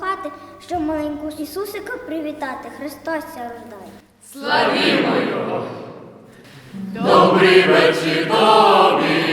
хати, щоб маленьку Ісусика привітати. Христос рождає. Добрий вечір тобі,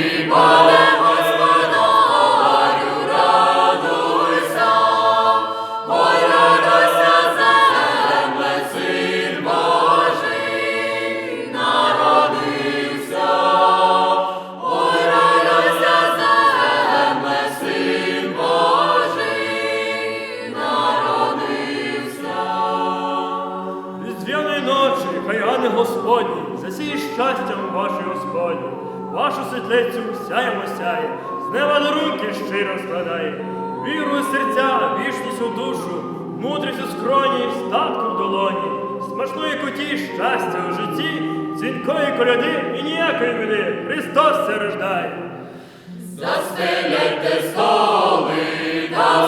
вашу світлицю сяємо сяє, з неба дарунки щиро складає, віру серця, вічність у душу, мудрість у скроні, статку в долоні, смачної куті, щастя у житті, дзвінкої коляди і ніякої біди, Христос це рождає. Застеляйте столи, та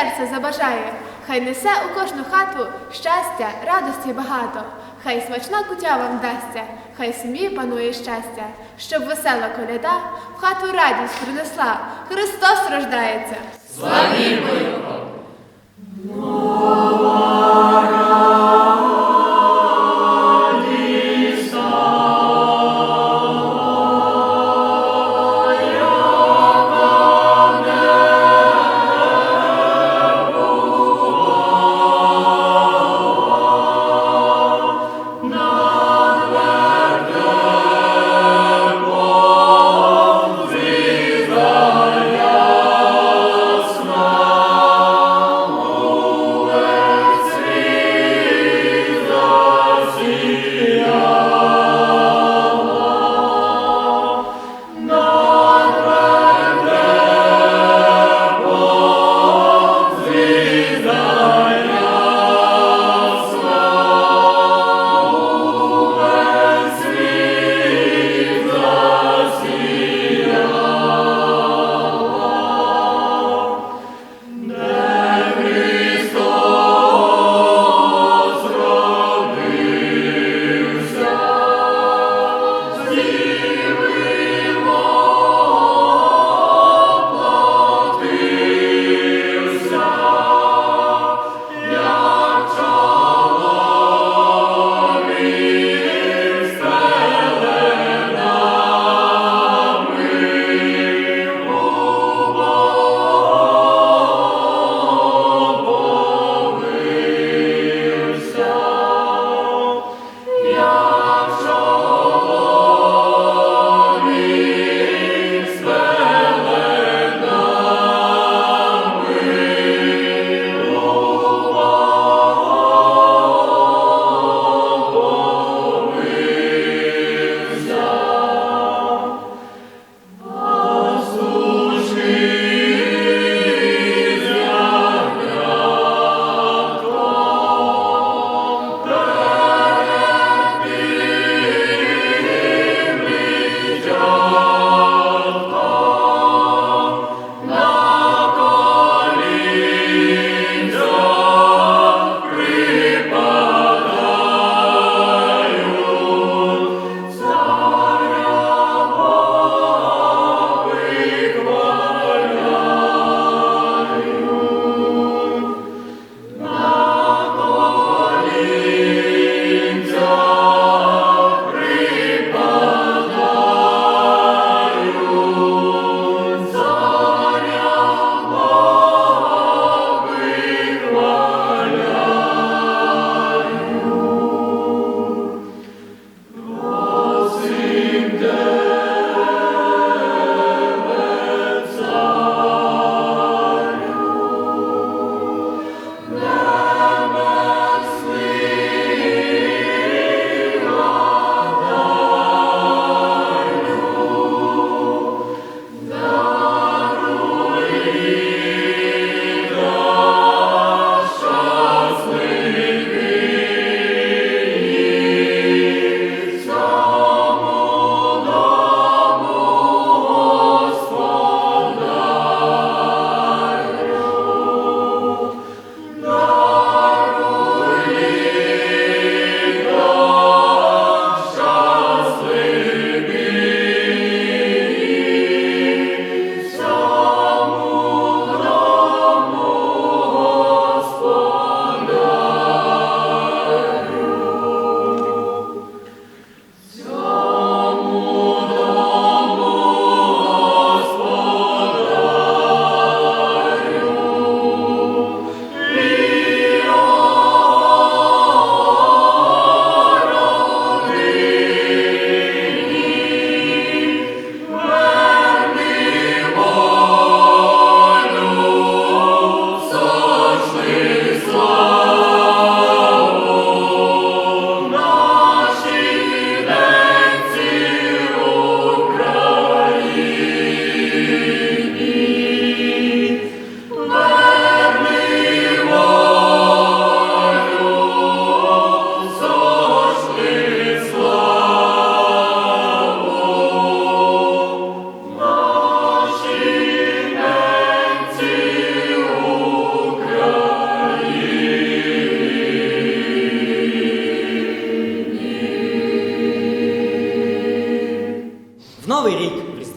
серце забажає. Хай несе у кожну хату щастя, радості багато. Хай смачна кутя вам дасться, хай сім'ї панує щастя, щоб весела коляда в хату радість принесла. Христос рождається. Славімо його!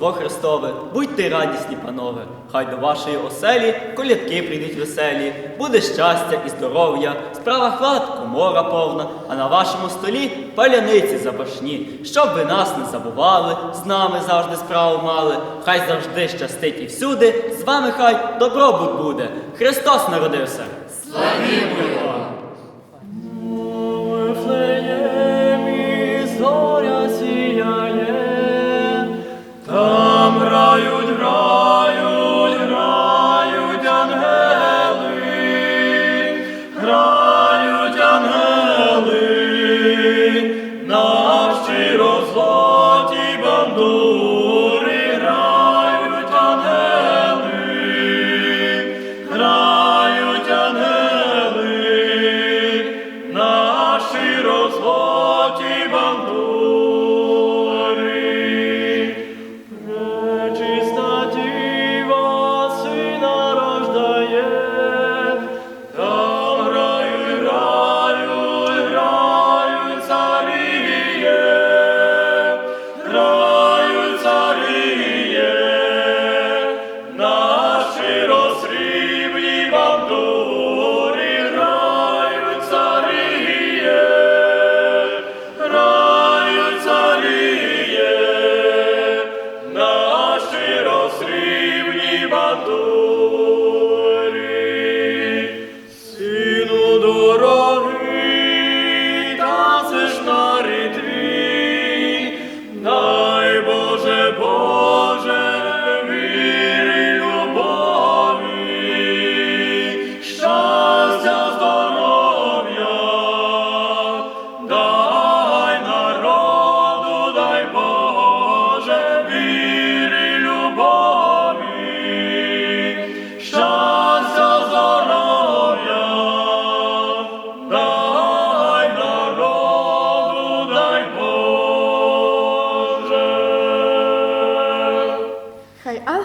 Різдво Христове, будьте радісні, панове, хай до вашої оселі колядки прийдуть веселі, буде щастя і здоров'я, справа хлад, комора повна, а на вашому столі паляниці запашні, щоб ви нас не забували, з нами завжди справу мали, хай завжди щастить і всюди, з вами хай добробут буде. Христос народився! У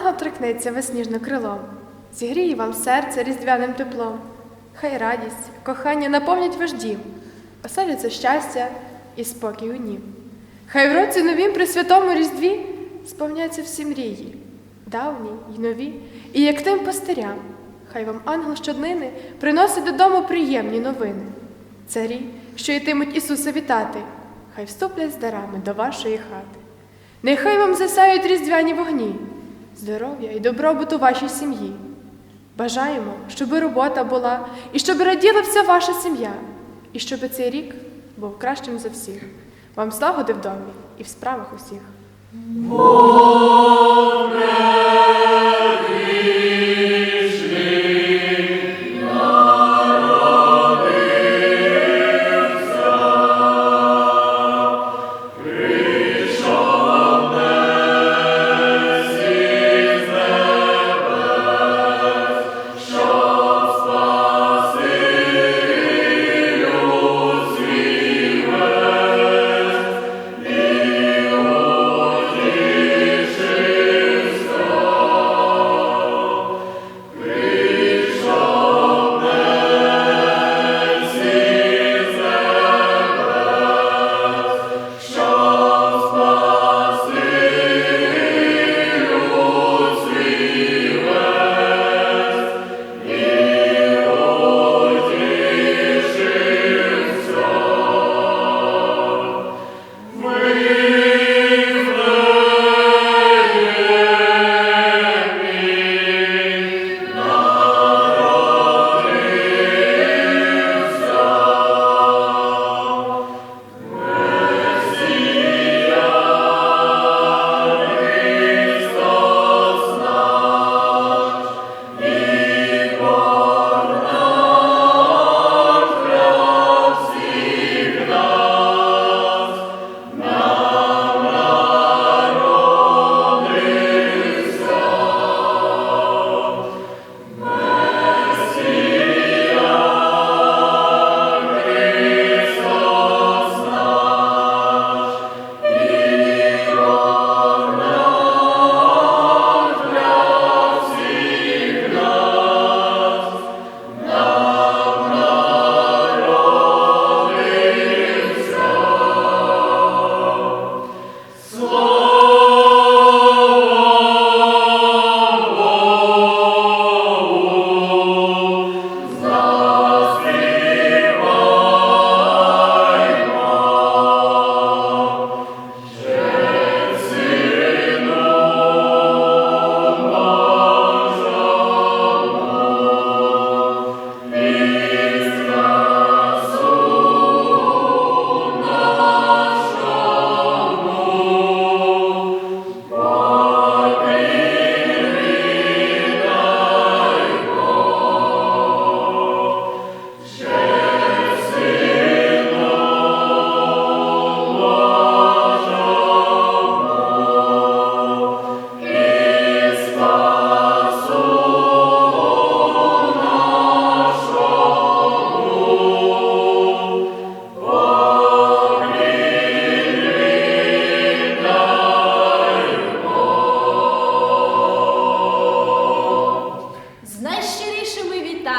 Ангел торкнеться вас ніжно крилом, зігріє вам серце різдвяним теплом. Хай радість, кохання наповнять ваш дім, оселяться щастя і спокій у нім. Хай в році новім при святому Різдві сповняться всі мрії, давні й нові, і як тим пастирям, хай вам ангел щоднини приносить додому приємні новини. Царі, що йтимуть Ісуса вітати, хай вступлять з дарами до вашої хати. Нехай вам засяють різдвяні вогні, здоров'я і добробуту вашій сім'ї. Бажаємо, щоб робота була, і щоб раділа вся ваша сім'я, і щоб цей рік був кращим за всіх. Вам слагоди в домі і в справах усіх.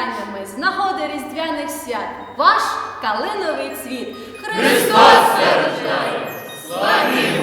привітаннями з нагоди різдвяних свят ваш калиновий цвіт. Христос рождає! Славі!